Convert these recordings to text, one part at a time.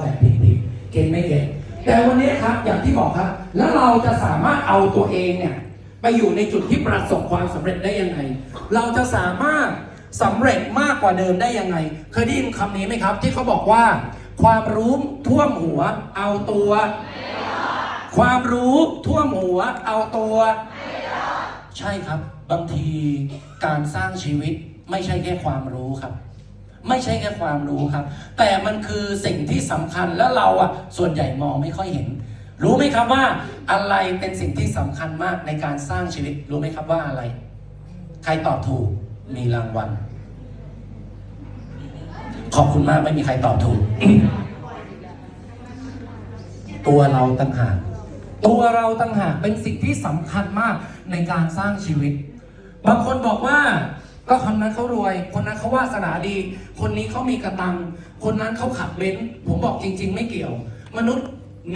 แบบผิดๆเก็ตไม่เก็ตแต่วันนี้ครับอย่างที่บอกครับ แล้วเราจะสามารถเอาตัวเองเนี่ยไปอยู่ในจุดที่ประสบความสำเร็จได้ยังไง เราจะสามารถสำเร็จมากกว่าเดิมได้ยังไง เคยได้ยินคำนี้ไหมครับ ที่เขาบอกว่า ความรู้ท่วมหัว เอาตัว ความรู้ท่วมหัว เอาตัว ใช่ครับ บางทีการสร้างชีวิตไม่ใช่แค่ความรู้ครับ ไม่ใช่แค่ความรู้ครับ แต่มันคือสิ่งที่สำคัญและเราอะส่วนใหญ่มองไม่ค่อยเห็น รู้ไหมครับว่าอะไรเป็นสิ่งที่สำคัญมากในการสร้างชีวิต รู้ไหมครับว่าอะไร ใครตอบถูกมีรางวัล ขอบคุณมากไม่มีใครตอบถูก ตัวเราต่างหากตัวเราต่างหากเป็นสิ่งที่สำคัญมากในการสร้างชีวิต บางคนบอกว่า ก็คนนั้นเขารวย คนนั้นเขาวาสนาดี คนนี้เขามีกระตัง คนนั้นเขาขับเบนซ์ผมบอกจริง ๆ ไม่เกี่ยว มนุษย์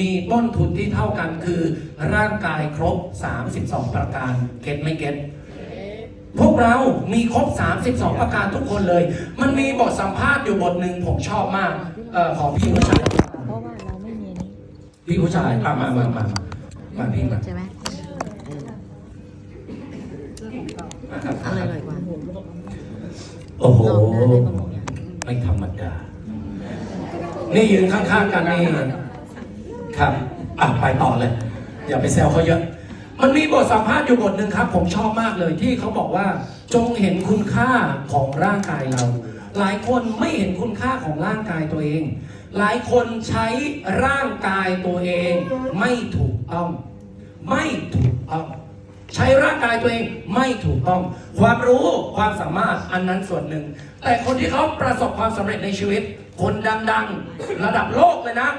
มีต้นทุนที่เท่ากันคือร่างกายครบ 32 ประการ เก็ตไม่เก็ตพวกเรามีครบ 32 ประการทุกคนเลย มันมีบทสัมภาษณ์อยู่บทหนึ่งผมชอบมากเออขอพี่ผู้ชายเพราะว่าเราไม่มีอันนี้พี่ผู้ชายอะมามามามาพี่มาใช่ไหมมาครับอะไรอร่อยกว่า โอ้โหลองได้เลยประมงอย่างไม่ธรรมดา นี่ยืนข้างๆกันนี่ครับอะไปต่อเลย อย่าไปแซวเขาเยอะ มันมีบทสัมภาษณ์อยู่บทหนึ่งครับ ผมชอบมากเลยที่เขาบอกว่า จงเห็นคุณค่าของร่างกายเรา หลายคนไม่เห็นคุณค่าของร่างกายตัวเอง หลายคนใช้ร่างกายตัวเอง ไม่ถูกต้อง ไม่ถูกต้อง ใช้ร่างกายตัวเองไม่ถูกต้อง ความรู้ความสามารถอันนั้นส่วนหนึ่ง แต่คนที่เขาประสบความสำเร็จในชีวิต คนดังๆ ระดับโลกเลยนะ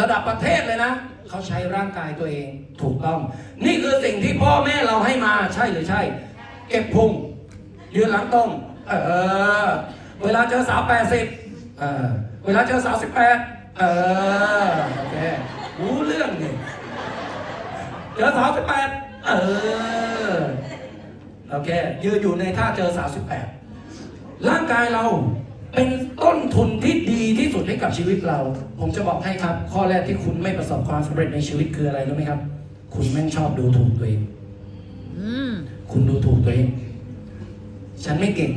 ระดับประเทศเลยนะเขาใช้ร่างกายตัวเองถูกต้อง นี่คือสิ่งที่พ่อแม่เราให้มาใช่หรือใช่ เก็บพุงยืนหลังตรงเออเวลาเจอสาวแปดสิบเออเวลาเจอสาวสิบแปดเออโอเครู้เรื่องนี่เจอสาวสิบแปด เออ โอเค ยืนอยู่ในท่าเจอสาวสิบแปดร่างกายเราเป็นต้นทุนที่ดีที่สุดให้กับชีวิตเรา ผมจะบอกให้ครับ ข้อแรกที่คุณไม่ประสบความสำเร็จในชีวิตคืออะไรรู้ไหมครับ คุณแม่งชอบดูถูกตัวเองอคุณดูถูกตัวเอง ฉันไม่เก่ง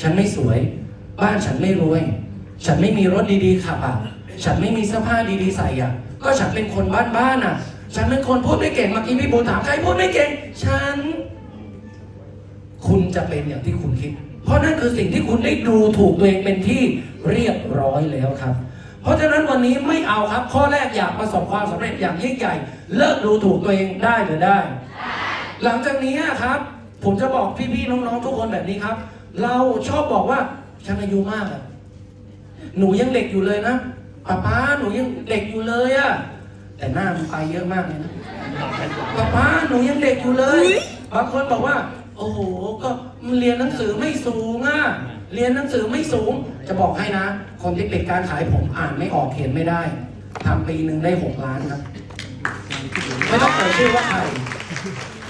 ฉันไม่สวย บ้านฉันไม่รวย ฉันไม่มีรถดีๆขับอะ ฉันไม่มีเสื้อผ้าดีๆใส่อะ ก็ฉันเป็นคนบ้านๆอะ ฉันเป็นคนพูดไม่เก่งเมื่อกี้พี่บูถามใครพูดไม่เก่ง ฉัน คุณจะเป็นอย่างที่คุณคิด เพราะนั่นคือสิ่งที่คุณได้ดูถูกตัวเองเป็นที่เรียบร้อยแล้วครับ เพราะฉะนั้นวันนี้ไม่เอาครับ ข้อแรกอยากประสบความสำเร็จอย่างยิ่งใหญ่ เลิกดูถูกตัวเองได้หรือได้ หลังจากนี้ครับ ผมจะบอกพี่ๆน้องๆทุกคนแบบนี้ครับ เราชอบบอกว่าฉันอายุมากอะหนูยังเด็กอยู่เลยนะป้าป้าหนูยังเด็กอยู่เลยอะ แต่หน้ามันไปเยอะมากเลยนะป้าป้าหนูยังเด็กอยู่เลย บางคนบอกว่า โอ้โห ก็มันเรียนหนังสือไม่สูงอะเรียนหนังสือไม่สูง จะบอกให้นะ คนที่ปิดการขายผมอ่านไม่ออกเขียนไม่ได้ทำปีหนึ่งได้หกล้านครับ ไม่ต้องเอ่ยชื่อว่าใคร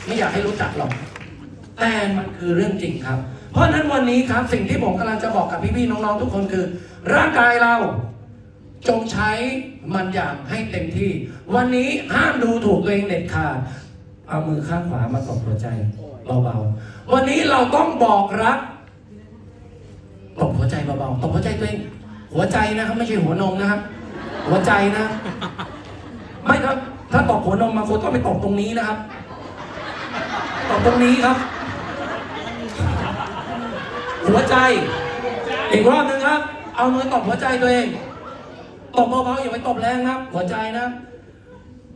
ไม่อยากให้รู้จักหรอก แต่มันคือเรื่องจริงครับ เพราะฉะนั้นวันนี้ครับสิ่งที่ผมกำลังจะบอกกับพี่ๆน้องๆทุกคนคือ ร่างกายเรา จงใช้มันอย่างให้เต็มที่ วันนี้ห้ามดูถูกตัวเองเด็ดขาด เอามือข้างขวามาตบหัวใจเบาๆ วันนี้เราต้องบอกรักตบหัวใจเบาๆตบหัวใจตัวเอง หัวใจนะครับไม่ใช่หัวนมนะครับ หัวใจนะ ไม่ครับ ถ้าตบหัวนมมาคนต้องไปตบตรงนี้นะครับตบตรงนี้ครับ หัวใจ อีกรอบหนึ่งครับ เอามือตบหัวใจตัวเอง ตบเบาๆอย่าไปตบแรงครับหัวใจนะ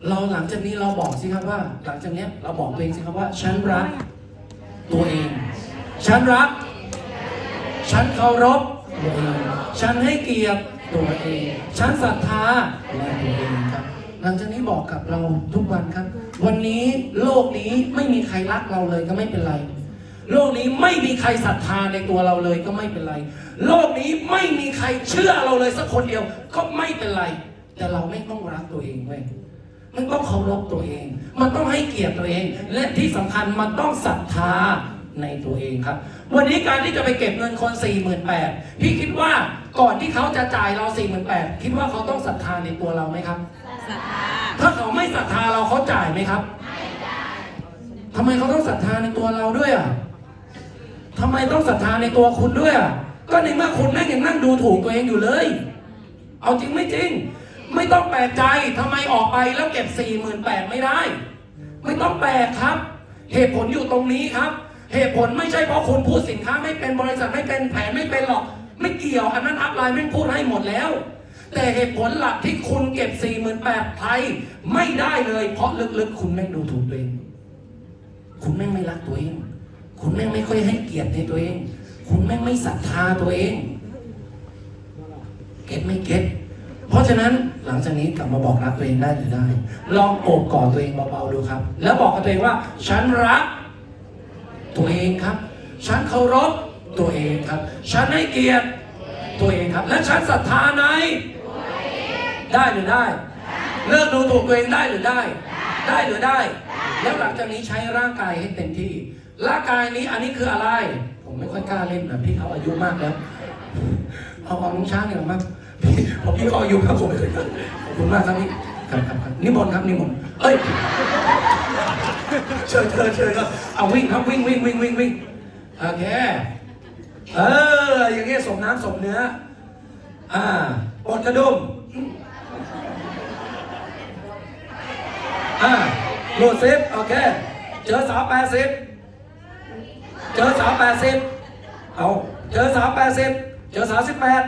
เราหลังจากนี้เราบอกสิครับว่า หลังจากนี้เราบอกตัวเองสิครับว่า ฉันรัก ตัวเอง ฉันรัก ฉันเคารพตัวเองฉันให้เกียรติตัวเอง ฉันศรัทธาตัวเองครับ หลังจากนี้บอกกับเราทุกวันครับ วันนี้โลกนี้ไม่มีใครรักเราเลยก็ไม่เป็นไร โลกนี้ไม่มีใครศรัทธาในตัวเราเลยก็ไม่เป็นไร โลกนี้ไม่มีใครเชื่อเราเลยสักคนเดียวก็ไม่เป็นไร แต่เราไม่ต้องรักตัวเองเว้ยมันต้องเคารพตัวเอง มันต้องให้เกียรติตัวเอง และที่สำคัญมันต้องศรัทธาในตัวเองครับ วันนี้การที่จะไปเก็บเงินคน4 8 0 0 0พี่คิดว่าก่อนที่เขาจะจ่ายเรา 4 8 0 0 0คิดว่าเขาต้องศรัทธาในตัวเราไหมครับศรัทธาถ้าเขาไม่ศรัทธาเราเขาจ่ายไหมครับทำไมเขาต้องศรัทธาในตัวเราด้วยอะ ทำไมต้องศรัทธาในตัวคุณด้วยอะก็ในเมื่อคุณแม่งยังนั่งดูถูกตัวเองอยู่เลย เอาจริงไม่จริง ไม่ต้องแปลกใจทำไมออกไปแล้วเก็บ4 8 0 0 0ไม่ได้ ไม่ต้องแปลกครับ เหตุผลอยู่ตรงนี้ครับ เหตุผลไม่ใช่เพราะคุณพูดสินค้าไม่เป็นบริษัทไม่เป็นแผนไม่เป็นหรอก ไม่เกี่ยวอันนั้นอัพไลน์ไม่งพูดให้หมดแล้ว แต่เหตุผลหลักที่คุณเก็บ4 8 0 0 0ไทยไม่ได้เลย เพราะลึกๆ คุณแม่งดูถูกตัวเอง คุณแม่งไม่รักตัวเอง คุณแม่งไม่ค่อยให้เกียรติในตัวเอง คุณแม่งไม่ศรัทธาตัวเอง เก็ตไม่เก็ตเพราะฉะนั้นหลังจากนี้กลับมาบอกรักตัวเองได้หรือได้ ลองโอบกอดตัวเองเบาๆดูครับ แล้วบอกกับตัวเองว่า ฉันรัก ตัวเองครับ ฉันเคารพตัวเองครับ ฉันให้เกียรติตัวเองครับ และฉันศรัทธาในได้หรือได้ เลิกดูถูกตัวเองได้หรือได้ ได้หรือได้ แล้วหลังจากนี้ใช้ร่างกายให้เต็มที่ ร่างกายนี้อันนี้คืออะไร ผมไม่ค่อยกล้าเล่นนะพี่เขาอายุมากแล้วเอาเอาน้องช้างเนี่ยมาพี่พอพี่เขาอายุครับผมไม่เคยขอบคุณมากครับพี่ครับครับครับนิมนต์ครับนิมนต์เอ้ยเชิญเชิญเชิญครับเอาวิ่งครับวิ่งวิ่งวิ่งวิ่งวิ่งโอเคเอออย่างเงี้ยสมน้ำสมเนื้ออ่าปลดกระดุมอ่าโหลดซิปโอเค เจอสาวแปดสิบ เจอสาวแปดสิบเอาเจอสาวแปดสิบเจอสาวสิบแปด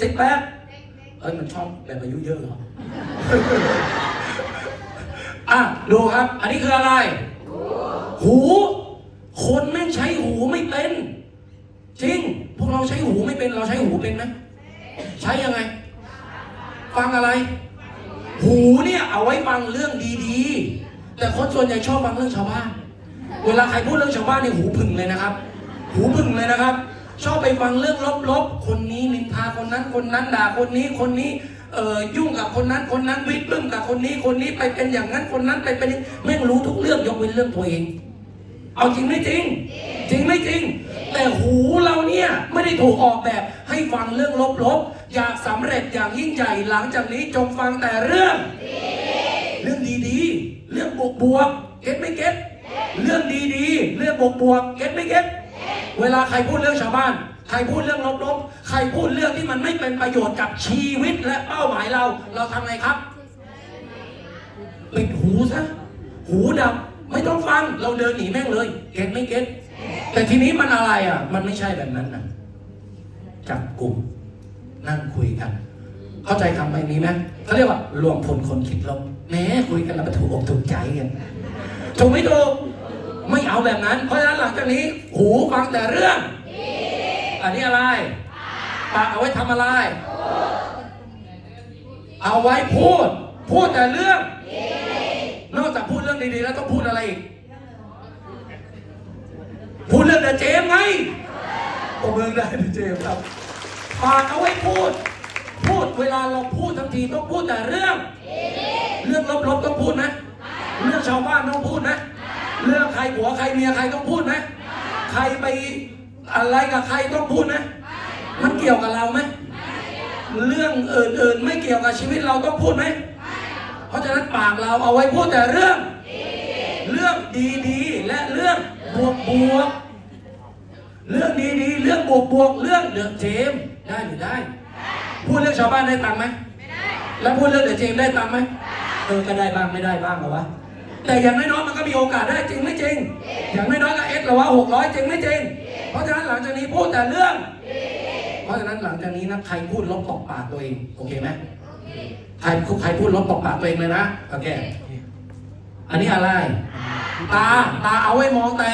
สิบแปดเอ้ยมันชอบแบบอายุเยอะเหรอ อะ ดูครับ อันนี้คืออะไร หู คนแม่งใช้หูไม่เป็น จริง พวกเราใช้หูไม่เป็น เราใช้หูเป็นไหมใช้ยังไง ฟังอะไร หูเนี่ยเอาไว้ฟังเรื่องดีๆ แต่คนส่วนใหญ่ชอบฟังเรื่องชาวบ้าน เวลาใครพูดเรื่องชาวบ้านเนี่ยหูผึ่งเลยนะครับ หูผึ่งเลยนะครับ ชอบไปฟังเรื่องลบๆ คนนี้นินทาคนนั้น คนนั้นด่าคนนี้คนนี้เอ่อยุ่งกับคนนั้นคนนั้นวิดปึ้มกับคนนี้คนนี้ไปเป็นอย่างนั้นคนนั้นไปเป็นอย่างแม่งรู้ทุกเรื่องยกเว้นเรื่องตัวเอง เอาจริงไม่จริง จริงไม่จริง แต่หูเราเนี่ยไม่ได้ถูกออกแบบให้ฟังเรื่องลบๆอยากสำเร็จอย่างยิ่งใหญ่หลังจากนี้จงฟังแต่เรื่อง เรื่องดีๆ เรื่องบวกบวกๆเก็ตไม่เก็ต เรื่องดีๆ เรื่องบวกบวกๆเก็ตไม่เก็ตเวลาใครพูดเรื่องชาวบ้าน ใครพูดเรื่องลบๆ ใครพูดเรื่องที่มันไม่เป็นประโยชน์กับชีวิตและเป้าหมายเรา เราทำไงครับ ปิดหูซะ หูดับ ไม่ต้องฟัง เราเดินหนีแม่งเลย เก็ตไม่เก็ตแต่ทีนี้มันอะไรอะ มันไม่ใช่แบบนั้นนะจับกลุ่มนั่งคุยกัน เข้าใจคำใบนี้ไหมเขาเรียกว่ารวมพลคนคิดลบแม้คุยกันแล้วมาถูกอกถูกใจกันถูกไม่ถูก ไม่เอาแบบนั้น เพราะฉะนั้นหลังจากนี้ หูฟังแต่เรื่อง อันนี้อะไรปากเอาไว้ทำอะไร เอาไว้พูด พูดแต่เรื่อง นอกจากพูดเรื่องดีๆ แล้วต้องพูดอะไรอีก พูดเรื่องเดอะเจมส์ไงผมเมืองได้เดอะเจมส์ครับปากเอาไว้พูด พูดเวลาเราพูดทั้งทีต้องพูดแต่เรื่อง เรื่องลบๆต้องพูดไหมเรื่องชาวบ้านต้องพูดไหม เรื่องใครผัวใครเมียใครต้องพูดไหมใครไปอะไรกับใครต้องพูดไหมมันเกี่ยวกับเราไหมเรื่องอื่นๆไม่เกี่ยวกับชีวิตเราต้องพูดไหมเพราะฉะนั้นปากเราเอาไว้พูดแต่เรื่อง เรื่องดีๆและเรื่องบวกบวกๆเรื่องดีๆเรื่องบวกบวกๆเรื่องเดอะเจมส์ได้หรือได้ พูดเรื่องชาวบ้านได้ตังไหมไม่ได้แล้วพูดเรื่องเดอะเจมส์ได้ตังไหมเออก็ได้บ้างไม่ได้บ้างหรอวะ แต่อย่างน้อยๆมันก็มีโอกาสได้จริงไม่จริง อย่างน้อยๆก็เอ็กซ์หรอวะหกร้อยจริงไม่จริง เพราะฉะนั้นหลังจากนี้พูดแต่เรื่อง เพราะฉะนั้นหลังจากนี้นะใครพูดลบตกปากตัวเองโอเคไหมใครใครพูดลบตกปากตัวเองเลยนะโอเคอันนี้อะไร ตาตาเอาไว้มองแต่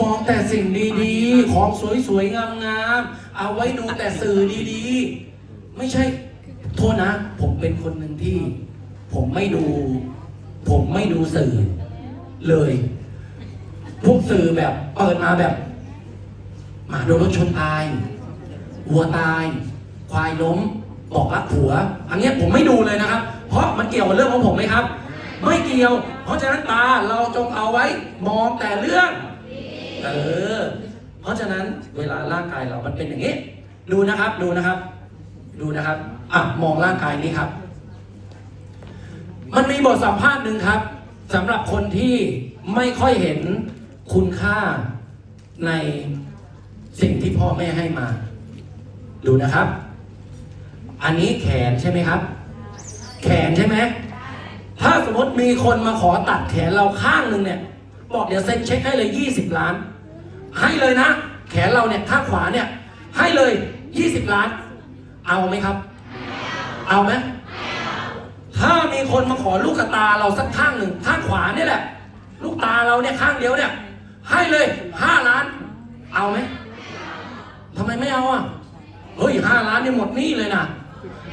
มองแต่สิ่งดีๆ ของสวยๆงามๆเอาไว้ดูแต่สื่อดีๆ ไม่ใช่โทษนะ ผมเป็นคนหนึ่งที่ ผมไม่ดู ผมไม่ดูสื่อเลย พวกสื่อแบบเปิดมาแบบหมาโดนรถชนตายวัวตาย ควายล้ม บอกรักผัว อันนี้ผมไม่ดูเลยนะครับ เพราะมันเกี่ยวกับเรื่องของผมไหมครับ ไม่เกี่ยว เพราะฉะนั้นตาเราจงเอาไว้มองแต่เรื่องเออเพราะฉะนั้นเวลาร่างกายเรามันเป็นอย่างนี้ ดูนะครับ ดูนะครับ ดูนะครับ อะ มองร่างกายนี้ครับ มันมีบทสัมภาษณ์หนึ่งครับสำหรับคนที่ไม่ค่อยเห็นคุณค่าในสิ่งที่พ่อแม่ให้มา ดูนะครับ อันนี้แขนใช่ไหมครับ แขนใช่ไหมถ้าสมมติมีคนมาขอตัดแขนเราข้างหนึ่งเนี่ย บอกเดี๋ยวเซ็นเช็คให้เลย20ล้าน ให้เลยนะ แขนเราเนี่ยข้างขวาเนี่ย ให้เลย20ล้าน เอาไหมครับ เอาไหม ถ้ามีคนมาขอลูกตาเราสักข้างหนึ่งข้างขวาเนี่ยแหละ ลูกตาเราเนี่ยข้างเดียวเนี่ย ให้เลยห้าล้าน เอาไหมทำไมไม่เอาอะเฮ้ยห้าล้านเนี่ยหมดหนี้เลยนะ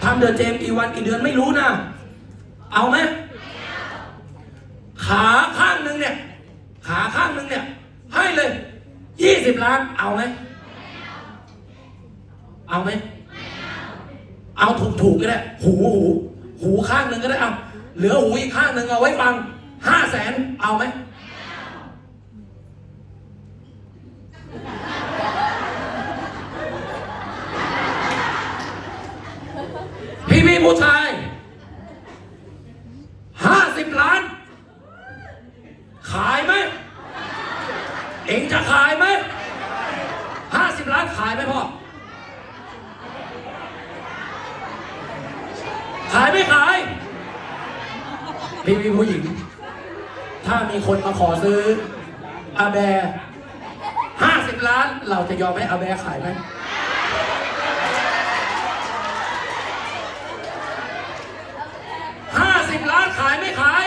ทำเดือนเจมกี่วันกี่เดือนไม่รู้นะ เอาไหมขาข้างหนึ่งเนี่ย ขาข้างหนึ่งเนี่ย ให้เลยยี่สิบล้าน เอาไหมเอาไหมเอาถูกถูกๆก็ได้ หูหู หูข้างหนึ่งก็ได้เอาเหลือหูอีกข้างหนึ่งเอาไว้ฟังห้าแสนเอาไหม พี่พี่ผู้ชายห้าสิบล้าน ขายไหม เอ็งจะขายไหมห้าสิบล้านขายไหมพ่อ ขายไม่ขาย พี่พี่ผู้หญิง ถ้ามีคนมาขอซื้ออาแบห้าสิบล้าน เราจะยอมให้อาแบขาย ไหมห้าสิบล้านขายไม่ขาย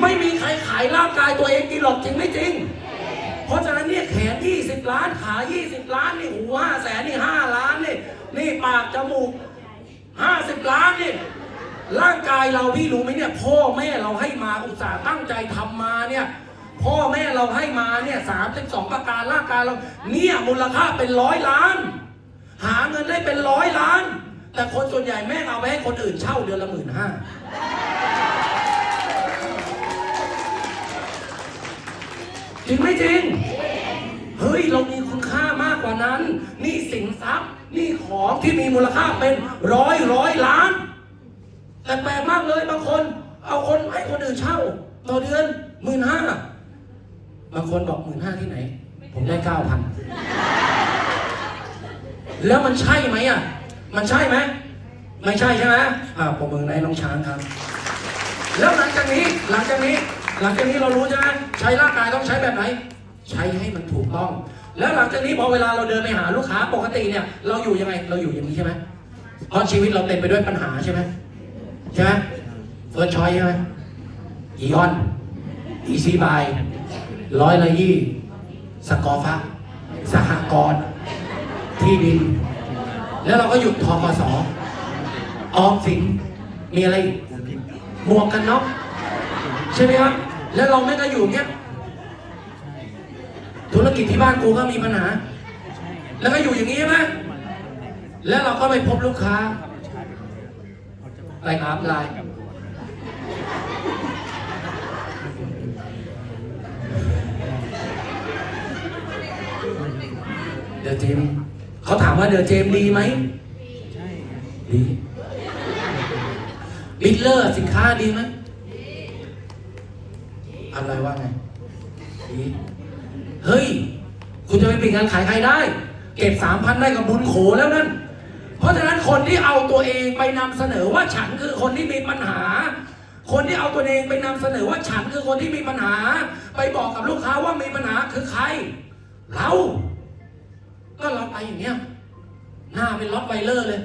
ไม่มีใครขายร่างกายตัวเองกินหรอกจริงไม่จริง เพราะฉะนั้นเนี่ยแขน 20 ล้าน ขา 20 ล้านนี่หูห้าแสนนี่ห้าล้านนี่ นี่ปากจมูก 50 ล้านนี่ ร่างกายเราพี่รู้ไหมเนี่ย พ่อแม่เราให้มาอุตส่าห์ตั้งใจทำมาเนี่ย พ่อแม่เราให้มาเนี่ยสามสิบสองประการร่างกายเรา เนี่ยมูลค่าเป็นร้อยล้าน หาเงินได้เป็นร้อยล้าน แต่คนส่วนใหญ่แม่เอาไปให้คนอื่นเช่าเดือนละหมื่นห้าจริงไม่จริง เฮ้ย เรามีคุณค่ามากกว่านั้น นี่สินทรัพย์ นี่ของที่มีมูลค่าเป็นร้อยร้อยล้าน แต่แปลกมากเลยบางคน เอาคนให้คนอื่นเช่า ต่อเดือนหมื่นห้าบางคนบอกหมื่นห้าที่ไหน ผมได้เก้าพันแล้วมันใช่ไหมอะ มันใช่ไหมไม่ใช่ใช่ไหมอ่าผมมือในน้องช้างครับ แล้วหลังจากนี้หลังจากนี้ หลังจากนี้เรารู้ใช่ไหมใช้ร่างกายต้องใช้แบบไหน ใช้ให้มันถูกต้อง แล้วหลังจากนี้พอเวลาเราเดินไปหาลูกค้าปกติเนี่ย เราอยู่ยังไงเราอยู่อย่างนี้ใช่ไหมเพราะชีวิตเราเต็มไปด้วยปัญหาใช่ไหม ใช่ไหมเฟิร์สชอยใช่ไหมอีออนอีซีบายร้อยละยี่สกอฟ้าสหกรณ์ที่ดิน แล้วเราก็หยุดทกสออมสินมีอะไรหมวกกันน็อกใช่ไหมครับ แล้วเราไม่ก็อยู่เนี้ยธุรกิจที่บ้านกูก็มีปัญหา แล้วก็อยู่อย่างนี้ใช่ไหมแล้วเราก็ไปพบลูกค้า ไปอัพไลน์เดอะเจมส์เขาถามว่าเดอะเจมส์ดีไหมดีบิลเลอร์สินค้าดีไหมอะไรว่าไงดีเฮ้ย คุณจะไปปิดการขายใครได้ เก็บสามพันได้กับบุญโขแล้วนั่น เพราะฉะนั้นคนที่เอาตัวเองไปนำเสนอว่าฉันคือคนที่มีปัญหา คนที่เอาตัวเองไปนำเสนอว่าฉันคือคนที่มีปัญหา ไปบอกกับลูกค้าว่ามีปัญหาคือใคร เรา ก็เราไปอย่างเงี้ยหน้าเป็นล็อตไวเลอร์เลย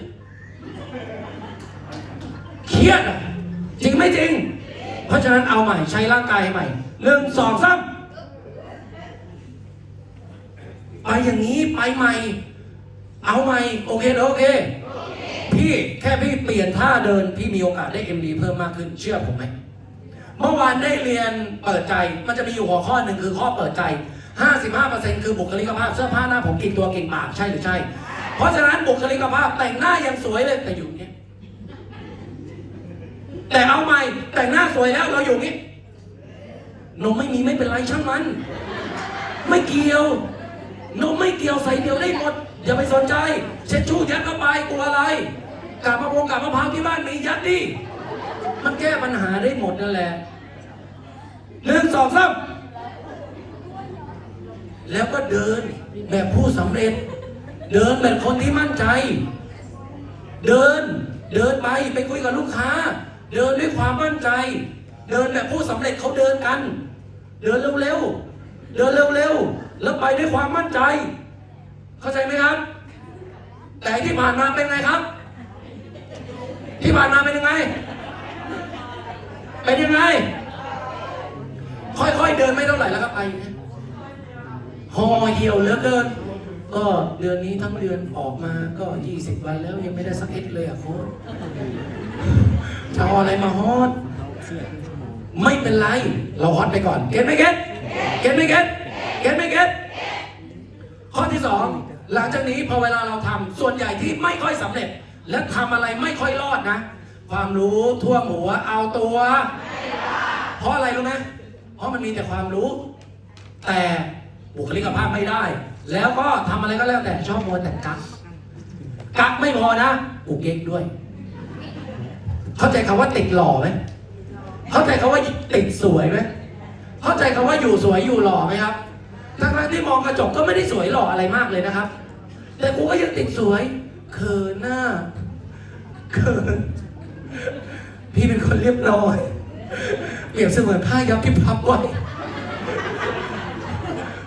เครียดอะจริงไม่จริง เพราะฉะนั้นเอาใหม่ใช้ร่างกายใหม่หนึ่งสองสามไปอย่างนี้ไปใหม่ เอาใหม่โอเคเหรอโอเค พี่แค่พี่เปลี่ยนท่าเดิน พี่มีโอกาสได้ MD เพิ่มมากขึ้นเชื่อผมไหมเมื่อวานได้เรียนเปิดใจมันจะมีอยู่หัวข้อหนึ่งคือข้อเปิดใจ 55%คือบุคลิกภาพเสื้อผ้าหน้าผมกลิ่นตัวกลิ่นปากใช่หรือใช่ เพราะฉะนั้นบุคลิกภาพแต่งหน้ายังสวยเลยแต่อยู่เนี่ยแต่เอาใหม่แต่งหน้าสวยแล้วเราอยู่นี่นมไม่มีไม่เป็นไรช่างมัน ไม่เกี่ยวนมไม่เกี่ยวใส่เดียวได้หมด อย่าไปสนใจ เช็ดชู่ยัดเข้าไปกลัวอะไรกาบมะพร้าวกาบมะพร้าวที่บ้านมียัดดิมันแก้ปัญหาได้หมดนั่นแหละหนึ่งสองสามแล้วก็เดินแบบผู้สำเร็จ เดินแบบคนที่มั่นใจ เดินเดินไปไปคุยกับลูกค้า เดินด้วยความมั่นใจ เดินแบบผู้สำเร็จเขาเดินกัน เดินเร็วๆเดินเร็วๆแล้วไปด้วยความมั่นใจ เข้าใจไหมครับ แต่ที่ผ่านมาเป็นไงครับ ที่ผ่านมาเป็นยังไง เป็นยังไง ค่อยๆเดินไม่เท่าไหร่แล้วก็ไปอย่างเยห่อเหี่ยวเหลือเกิน ก็เดือนนี้ทั้งเดือนออกมาก็ 20 วันแล้วยังไม่ได้สักเอ็ดเลยอะโค้ชจะเอาอะไรมาฮอตไม่เป็นไร เราฮอตไปก่อน เก็ตไหมเก็ตเก็ตไหมเก็ตเก็ตไหมเก็ตข้อที่สอง หลังจากนี้พอเวลาเราทำส่วนใหญ่ที่ไม่ค่อยสำเร็จ และทำอะไรไม่ค่อยรอดนะ ความรู้ทั่วหัวเอาตัวเพราะอะไรรู้ไหมเพราะมันมีแต่ความรู้ แต่บุคลิกภาพไม่ได้ แล้วก็ทำอะไรก็แล้วแต่ชอบมัวแต่กักกักไม่พอนะกูเก๊กด้วย เข้าใจคำว่าติดหล่อไหมเข้าใจคำว่าติดสวยไหมเข้าใจคำว่าอยู่สวยอยู่หล่อไหมครับทั้งๆที่มองกระจกก็ไม่ได้สวยหล่ออะไรมากเลยนะครับ แต่กูก็ยังติดสวยเขินหน้าเขินพี่เป็นคนเรียบร้อย เปรียบเสมือนผ้ายับที่พับไว้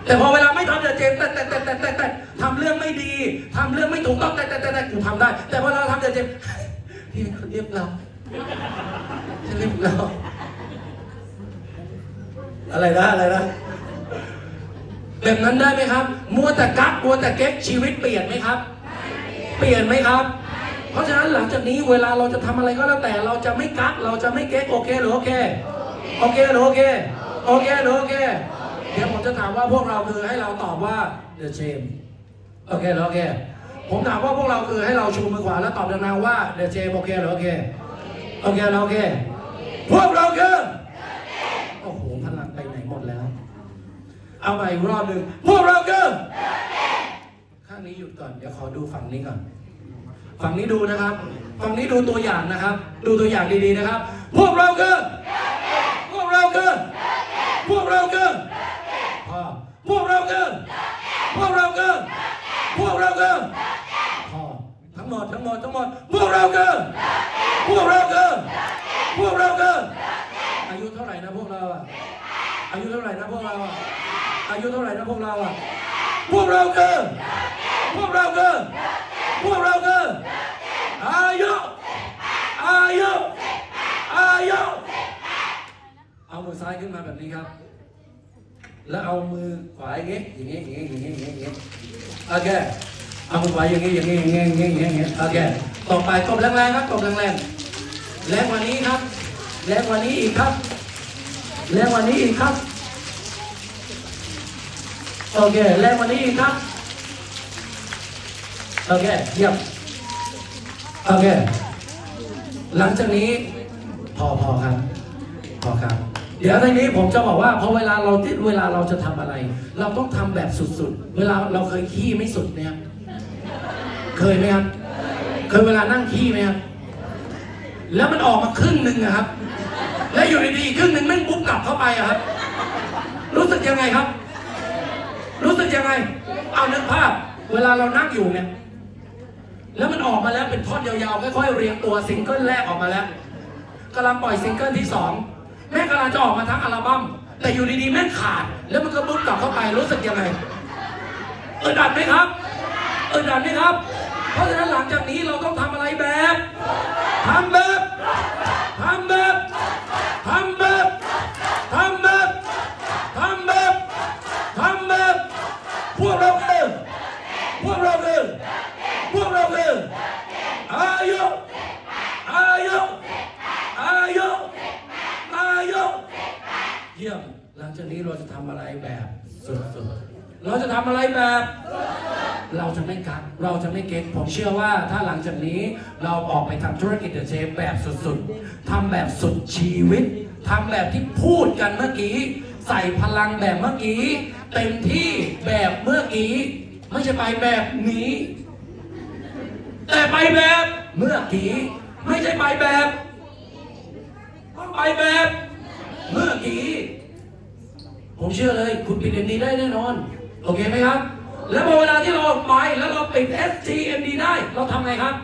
แต่พอเวลาไม่ทำเดี๋ยวเจมส์แต่แต่แต่แต่แต่แต่ทำเรื่องไม่ดีทำเรื่องไม่ถูกต้องแต่แต่แต่แต่กูทำได้ แต่พอเราทำเดี๋ยวเจมส์พี่เป็นคนเรียบร้อยฉันเรียบร้อยอะไรนะอะไรนะ แบบนั้นได้ไหมครับ มัวแต่กักมัวแต่เก๊กชีวิตเปลี่ยนไหมครับ เปลี่ยนไหมครับ เพราะฉะนั้นหลังจากนี้เวลาเราจะทำอะไรก็แล้วแต่เราจะไม่กักเราจะไม่เก๊กโอเคหรือโอเคโอเคหรือโอเคโอเคหรือโอเคเดี๋ยวผมจะถามว่าพวกเราคือให้เราตอบว่า the same โอเคหรือโอเคผมถามว่าพวกเราคือให้เราชูมือขวาแล้วตอบดังๆว่า the same โอเคหรือโอเคโอเคหรือโอเคพวกเราคือ เอาใหม่อีกรอบหนึ่งพวกเราคือข้างนี้หยุดก่อน เดี๋ยวขอดูฝั่งนี้ก่อน ฝั่งนี้ดูนะครับ ฝั่งนี้ดูตัวอย่างนะครับ ดูตัวอย่างดีๆนะครับ พวกเราคือพวกเราคือพวกเราคือพอพวกเราคือพวกเราคือพวกเราคือพอทั้งหมดทั้งหมดทั้งหมด พวกเราคือพวกเราคือพวกเราคืออายุเท่าไหร่นะพวกเราอายุเท่าไหร่นะพวกเรา อายุเท่าไหร่นะพวกเราอะ พวกเราคือ พวกเราคือ พวกเราคือ อายุ อายุ อายุ เอามือซ้ายขึ้นมาแบบนี้ครับ แล้วเอามือขวาอย่างงี้ อย่างงี้ อย่างงี้ อย่างงี้ อย่างงี้โอเค เอามือขวาอย่างงี้ อย่างงี้ อย่างงี้ อย่างงี้ อย่างงี้โอเค ต่อไปตบแรงๆครับตบแรงๆแรงกว่านี้ครับ แรงกว่านี้อีกครับ แรงกว่านี้อีกครับ โอเคแรงกว่านี้ครับ โอเคเยี่ยมโอเค หลังจากนี้พอพอครับ พอครับ เดี๋ยวทีนี้ผมจะบอกว่าพอเวลาเราที่เวลาเราจะทำอะไร เราต้องทำแบบสุดๆ เวลาเราเคยขี้ไม่สุดไหมครับเคยไหมครับ เคยเวลานั่งขี้ไหมครับแล้วมันออกมาครึ่งหนึ่งอะครับ แล้วอยู่ดีๆอีครึ่งหนึ่งแม่งปุ๊บกลับเข้าไปอะครับ รู้สึกยังไงครับ รู้สึกยังไง เอานึกภาพ เวลาเรานั่งอยู่เนี่ย แล้วมันออกมาแล้วเป็นท่อนยาวๆ ค่อยๆ เรียงตัวซิงเกิลแรกออกมาแล้วกำลังปล่อยซิงเกิลที่สองแม่กำลังจะออกมาทั้งอัลบั้ม แต่อยู่ดีๆ แม่ขาด แล้วมันก็ปุ๊บกลับเข้าไป รู้สึกยังไงอึดอัดไหมครับอึดอัดไหมครับ เพราะฉะนั้นหลังจากนี้เราต้องทำอะไรแบบทำแบบทำแบบทำแบบทำแบบทำแบบทำแบบพวกเราคือพวกเราคือ พวกเราคืออายุอายุอายุอายุเยี่ยมหลังจาก นี้เราจะทำอะไรแบบสุดๆ เราจะทำอะไรแบบ เราจะไม่กักเราจะไม่เก็ตผมเชื่อว่าถ้าหลังจากนี้เราออกไปทำธุรกิจเดอะเชฟแบบสุดๆทำแบบสุดชีวิตทำแบบที่พูดกันเมื่อกี้ ใส่พลังแบบเมื่อกี้ เต็มที่แบบเมื่อกี้ ไม่ใช่ไปแบบนี้ แต่ไปแบบเมื่อกี้ ไม่ใช่ไปแบบต้องไปแบบเมื่อกี้ ผมเชื่อเลย คุณปิด MD ได้แน่นอน โอเคไหมครับ แล้วพอเวลาที่เราออกไปแล้วเราปิด SGMD ได้ เราทำไงครับ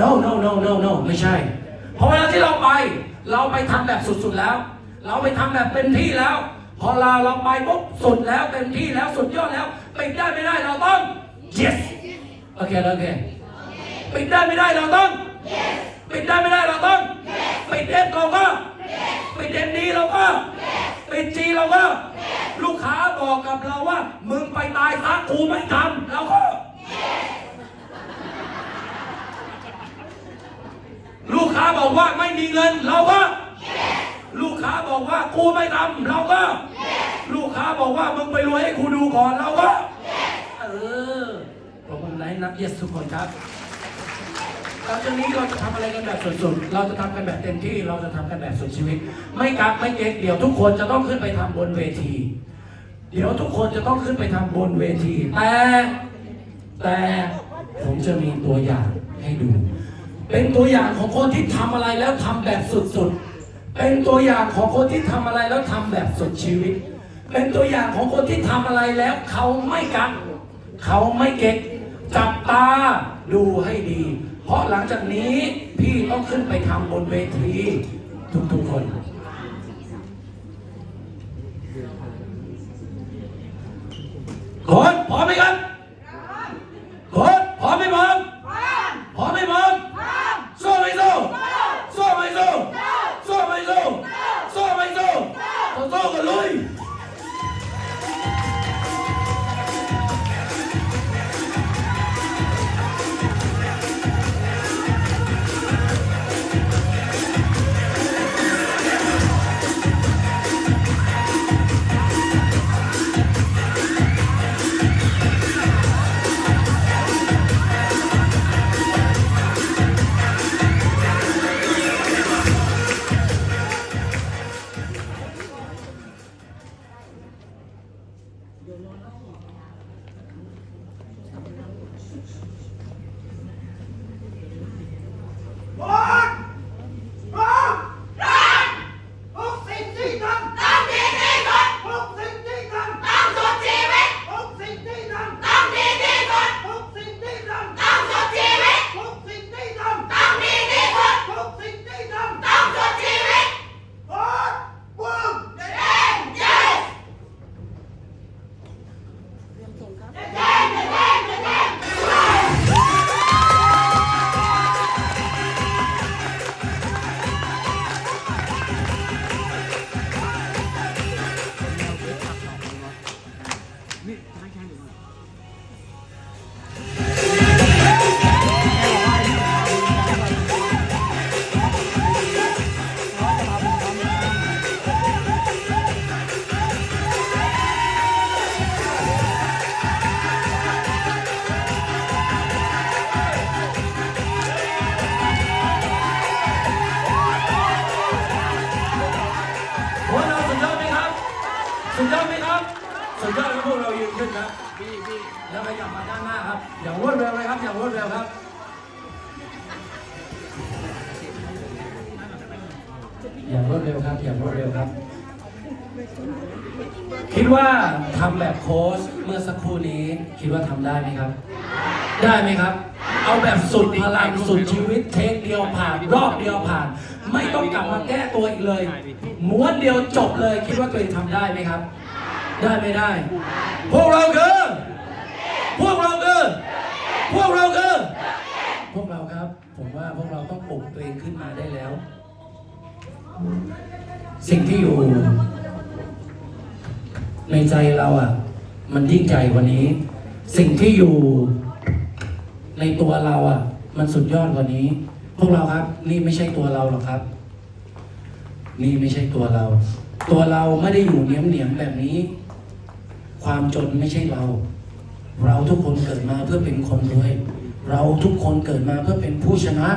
no no no no no ไม่ใช่พอเวลาที่เราไป เราไปทำแบบสุดๆแล้ว เราไปทำแบบเต็มที่แล้ว พอเราเราไปปุ๊บสุดแล้วเต็มที่แล้วสุดยอดแล้วปิดได้ไม่ได้เราต้อง yes โอเคโอเคปิดได้ไม่ได้เราต้อง yes ปิดได้ไม่ได้เราต้อง yes ปิดเอฟเราก็ ปิดเอ็มดีเราก็ ปิดจี เราก็ลูกค้าบอกกับเราว่า มึงไปตายซะกูไม่ทำเราก็ลูกค้าบอกว่าไม่มีเงินเราก็ลูกค้าบอกว่ากูไม่ทำเราก็ลูกค้าบอกว่ามึงไปรวยให้กูดูก่อนเราก็เออขอบคุณไลน์นับเยสทุกคนครับ หลังจากนี้เราจะทำอะไรกันแบบสุดๆ เราจะทำกันแบบเต็มที่ เราจะทำกันแบบสุดชีวิต ไม่กักไม่เก๊กเดี๋ยวทุกคนจะต้องขึ้นไปทำบนเวที เดี๋ยวทุกคนจะต้องขึ้นไปทำบนเวที แต่ แต่ผมจะมีตัวอย่างให้ดู เป็นตัวอย่างของคนที่ทำอะไรแล้วทำแบบสุดๆ เป็นตัวอย่างของคนที่ทำอะไรแล้วทำแบบสุดชีวิต เป็นตัวอย่างของคนที่ทำอะไรแล้วเขาไม่กักเขาไม่เก็กจับตาดูให้ดี เพราะหลังจากนี้พี่ต้องขึ้นไปทำบนเวทีทุกๆคน คนพร้อมไหมครับ คิดว่าตัวเองทำได้ไหมครับ ได้ไม่ได้ พวกเราคือ พวกเราคือ พวกเราคือ พวกเราครับ ผมว่าพวกเราต้องปลุกตัวเองขึ้นมาได้แล้ว สิ่งที่อยู่ ในใจเราอะ มันยิ่งใหญ่กว่านี้ สิ่งที่อยู่ ในตัวเราอะ มันสุดยอดกว่านี้ พวกเราครับ นี่ไม่ใช่ตัวเราหรอกครับ นี่ไม่ใช่ตัวเรา ตัวเราไม่ได้อยู่เหนียมเหนียมๆแบบนี้ ความจนไม่ใช่เรา เราทุกคนเกิดมาเพื่อเป็นคนรวย เราทุกคนเกิดมาเพื่อเป็นผู้ชนะ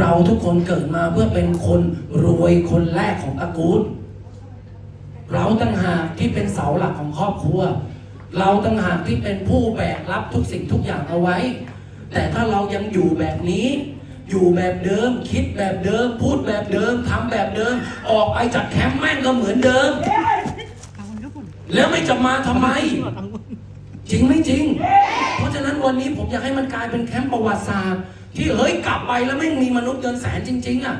เราทุกคนเกิดมาเพื่อเป็นคนรวยคนแรกของตระกูลเราตั้งหากที่เป็นเสาหลักของครอบครัว เราตั้งหากที่เป็นผู้แบกรับทุกสิ่งทุกอย่างเอาไว้ แต่ถ้าเรายังอยู่แบบนี้ อยู่แบบเดิม คิดแบบเดิม พูด เดิมทำแบบเดิม ออกไปจากแคมป์แม่งก็เหมือนเดิม แล้วไม่จะมาทำไม จริงไม่จริง เพราะฉะนั้นวันนี้ผมอยากให้มันกลายเป็นแคมป์ประวัติศาสตร์ที่เฮ้ยกลับไปแล้วไม่มีมนุษย์เกินแสนจริง ๆอะ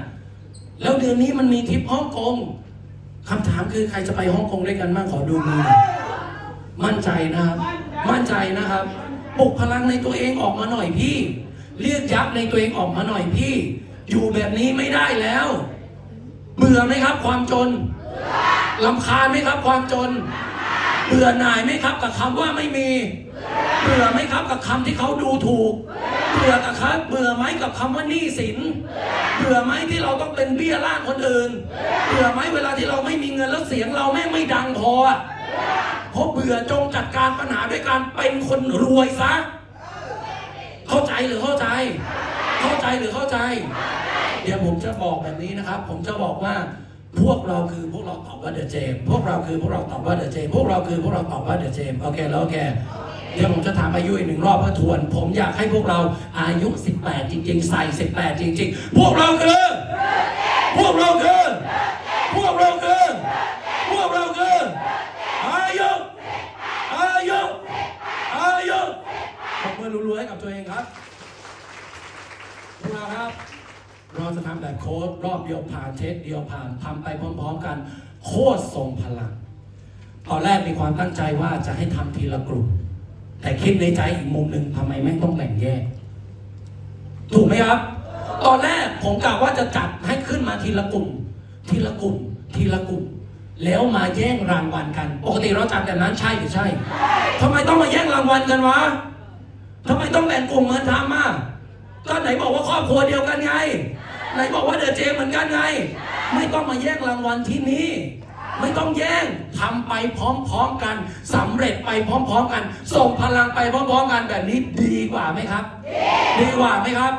แล้วเดือนนี้มันมีทริปฮ่องกงคำถามคือใครจะไปฮ่องกงด้วยกันบ้างขอดูมือหน่อยมั่นใจนะครับ มั่นใจนะครับปลุกพลังในตัวเองออกมาหน่อยพี่ เรียกยับในตัวเองออกมาหน่อยพี่ อยู่แบบนี้ไม่ได้แล้ว เบื่อไหมครับความจนลำคาญไหมครับความจน เบื่อหน่ายไหมครับกับคำว่าไม่มี เบื่อไหมครับกับคำที่เขาดูถูก เบื่อกับครับเบื่อไหมกับคำว่าหนี้สิน เบื่อไหมที่เราต้องเป็นเบี้ยล่างคนอื่น เบื่อไหมเวลาที่เราไม่มีเงินแล้วเสียงเราแม่ไม่ดังพอเพราะเบื่อจงจัดการปัญหาด้วยการเป็นคนรวยซะ เข้าใจหรือเข้าใจ เข้าใจหรือเข้าใจ เดี๋ยวผมจะบอกแบบนี้นะครับ ผมจะบอกว่าพวกเราคือพวกเราตอบว่าเดอะเจม พวกเราคือพวกเราตอบว่าเดอะเจม พวกเราคือพวกเราตอบว่าเดอะเจม โอเคแล้วโอเค เดี๋ยวผมจะถามอายุอีกหนึ่งรอบเพื่อทวน ผมอยากให้พวกเราอายุ 18 จริง ๆ ใส่ 18 จริง ๆ พวกเราคือ พวกเราคือ พวกเราคือ พวกเราคือ อายุ อายุ อายุปรบมือรัวๆให้กับตัวเองครับ พวกเราครับ เราจะทำแบบโค้ดรอบเดียวผ่านเทสเดียวผ่านทำไปพร้อม ๆ กัน โคตรทรงพลัง ตอนแรกมีความตั้งใจว่าจะให้ทำทีละกลุ่ม แต่คิดในใจอีกมุมหนึ่งทำไมไม่ต้องแบ่งแยก ถูกไหมครับ ตอนแรกผมกะว่าจะจัดให้ขึ้นมาทีละกลุ่ม ทีละกลุ่ม ทีละกลุ่ม แล้วมาแย่งรางวัลกัน ปกติเราจัดแบบนั้นใช่หรือใช่ทำไมต้องมาแย่งรางวัลกันวะทำไมต้องแบ่งกลุ่มเหมือนทำอะก็ไหนบอกว่าครอบครัวเดียวกันไง ไหนบอกว่าเดอะเจเหมือนกันไง ไม่ต้องมาแย่งรางวัลที่นี่ ไม่ต้องแย่งทำไปพร้อมๆกันสำเร็จไปพร้อมๆกัน ส่งพลังไปพร้อมๆกันแบบนี้ดีกว่าไหมครับ ดีกว่าไหมครับ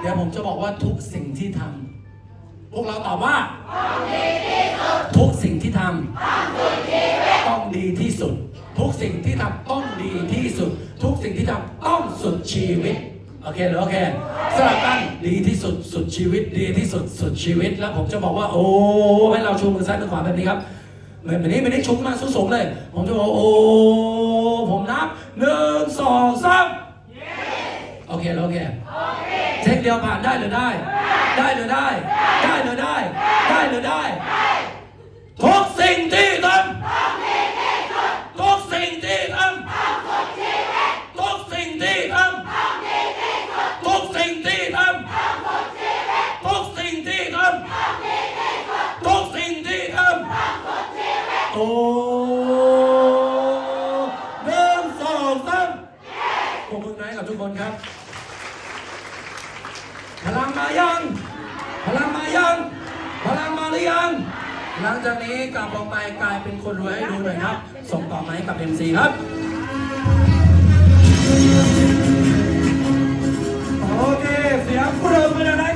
เดี๋ยวผมจะบอกว่าทุกสิ่งที่ทำพวกเราตอบว่า ทุกสิ่งที่ทำต้องดีที่สุด ทุกสิ่งที่ทำต้องดีที่สุด ทุกสิ่งที่ทำต้องสุดชีวิต โอเคหรือโอเคสลับกันดีที่สุดสุดชีวิตดีที่สุดสุดชีวิตแล้วผมจะบอกว่า โอ้ให้เราชูมือซ้ายมือขวาแบบนี้ครับแบบนี้ไม่ได้ชูมาสูงๆเลย ผมจะบอกโอ้ผมนับหนึ่งสองสามโอเคแล้วโอเคเช็คเดียวผ่านได้หรือได้ ได้หรือได้ ได้หรือได้ ได้หรือได้ทุกสิ่งที่ หลังจากนี้กลับออกไปกลายเป็นคนรวยให้ดูหน่อยครับ ส่งต่อไหมกับ MC ครับโอเคเสียงปรบมือนะ